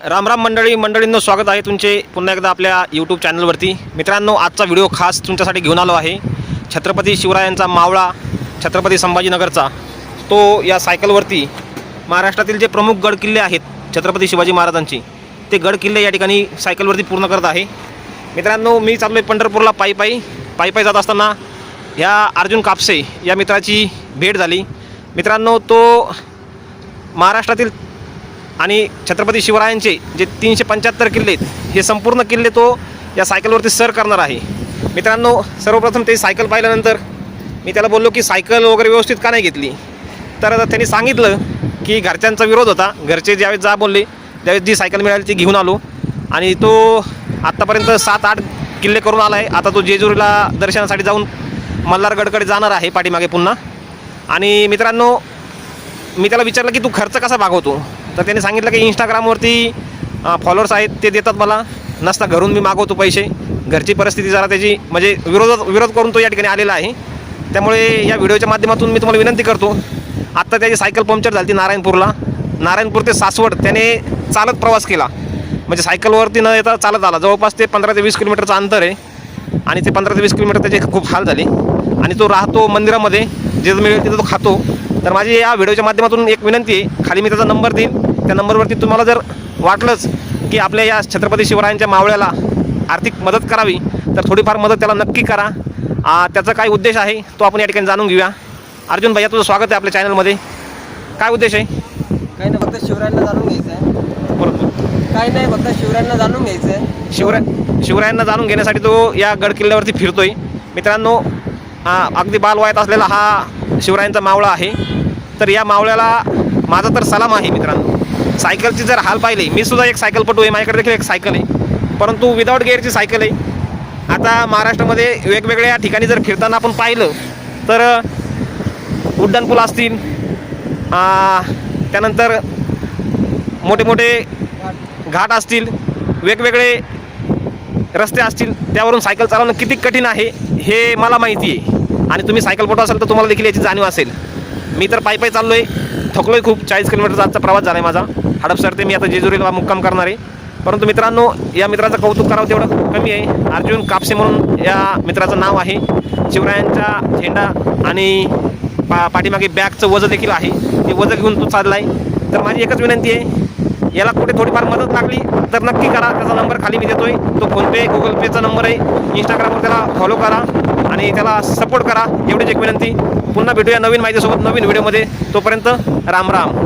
रामराम मंडळी मंडळींनो स्वागत आहे तुमचे पुन्हा एकदा आपल्या यूट्यूब चॅनलवरती मित्रांनो आजचा व्हिडिओ खास तुमच्यासाठी घेऊन आलो आहे. छत्रपती शिवरायांचा मावळा छत्रपती संभाजीनगरचा तो या सायकलवरती महाराष्ट्रातील जे प्रमुख गड किल्ले आहेत छत्रपती शिवाजी महाराजांची ते गड किल्ले या ठिकाणी सायकलवरती पूर्ण करत आहे. मित्रांनो मी चाललो आहे पंढरपूरला पायी पायी पायी पायी जात असताना ह्या अर्जुन कापसे या मित्राची भेट झाली. मित्रांनो तो महाराष्ट्रातील आणि छत्रपती शिवरायांचे जे तीनशे पंच्याहत्तर किल्ले आहेत हे संपूर्ण किल्ले तो या सायकलवरती सर करणार आहे. मित्रांनो सर्वप्रथम ते सायकल पाहिल्यानंतर मी त्याला बोललो की सायकल वगैरे व्यवस्थित का नाही घेतली? तर त्यांनी सांगितलं की घरच्यांचा विरोध होता. घरचे ज्यावेळेस जा बोलले त्यावेळेस जी सायकल मिळाली ती घेऊन आलो. आणि तो आत्तापर्यंत सात आठ किल्ले करून आला आहे. आता तो जेजुरीला दर्शनासाठी जाऊन मल्हारगडकडे जाणार आहे पाठीमागे पुन्हा. आणि मित्रांनो मी त्याला विचारलं की तू खर्च कसा भागवतो? तर त्याने सांगितलं की इंस्टाग्रामवरती फॉलोअर्स आहेत ते देतात मला. नसता घरून मी मागवतो पैसे. घरची परिस्थिती जरा त्याची म्हणजे विरोधात विरोध करून तो या ठिकाणी आलेला आहे. त्यामुळे या व्हिडिओच्या माध्यमातून मी तुम्हाला विनंती करतो. आत्ता त्याची सायकल पंक्चर झाली ती नारायणपूरला. नारायणपूर ते सासवड त्याने चालत प्रवास केला. म्हणजे सायकलवरती न येता चालत आला. जवळपास ते पंधरा ते वीस किलोमीटरचं अंतर आहे. आणि ते पंधरा ते वीस किलोमीटर त्याचे खूप हाल झाले. आणि तो राहतो मंदिरामध्ये. जे मिळेल तिथं तो खातो. तर माझी या व्हिडिओच्या माध्यमातून एक विनंती आहे. खाली मी त्याचा नंबर देईन. त्या नंबरवरती तुम्हाला जर वाटलंच की आपल्या या छत्रपती शिवरायांच्या मावळ्याला आर्थिक मदत करावी तर थोडीफार मदत त्याला नक्की करा. त्याचा काय उद्देश आहे तो आपण या ठिकाणी जाणून घेऊया. अर्जुन भैया तुझं स्वागत आहे आपल्या चॅनलमध्ये. काय उद्देश आहे? काही नाही फक्त शिवरायांना जाणून घ्यायचं आहे. बरोबर. काही नाही फक्त शिवरायांना जाणून घ्यायचं आहे. शिवराय शिवरायांना जाणून घेण्यासाठी तो या गड किल्ल्यावरती फिरतोय. मित्रांनो अगदी बालवयात असलेला हा शिवरायांचा मावळा आहे. तर या मावळ्याला माझा तर सलाम आहे मित्रांनो. सायकलची जर हाल पाहिले मी सुद्धा एक सायकलपटू आहे माझ्याकडे देखील एक सायकल आहे. परंतु विदाऊट गेअरची सायकल आहे. आता महाराष्ट्रामध्ये वेगवेगळ्या ठिकाणी जर फिरताना आपण पाहिलं तर उड्डाणपूल असतील त्यानंतर मोठे मोठे घाट असतील वेगवेगळे रस्ते असतील त्यावरून सायकल चालवणं किती कठीण आहे हे मला माहिती आहे. आणि तुम्ही सायकलपटू असाल तर तुम्हाला देखील याची जाणीव असेल. मी तर पायी पायी चाललो आहे थकलो आहे खूप. चाळीस किलोमीटरचा आजचा प्रवास झाला आहे माझा. हडपसर ते मी आता जेजुरीला मुक्काम करणार. आहे परंतु मित्रांनो या मित्राचं कौतुक करावं तेवढं कमी आहे. अर्जुन कापसे म्हणून या मित्राचं नाव आहे. शिवरायांचा झेंडा आणि पा पाठीमागे बॅगचं वजं देखील आहे. ते वजं घेऊन तो चालला आहे तर माझी एकच विनंती आहे याला कुठे थोडीफार मदत लागली तर नक्की करा. त्याचा नंबर खाली मी देतोय. तो फोनपे गुगल पेचा नंबर आहे. इंस्टाग्रामवर त्याला फॉलो करा आणि त्याला सपोर्ट करा. एवढीच एक विनंती. पुन्हा भेटूया नवीन माहितीसोबत नवीन व्हिडिओमध्ये तोपर्यंत राम राम.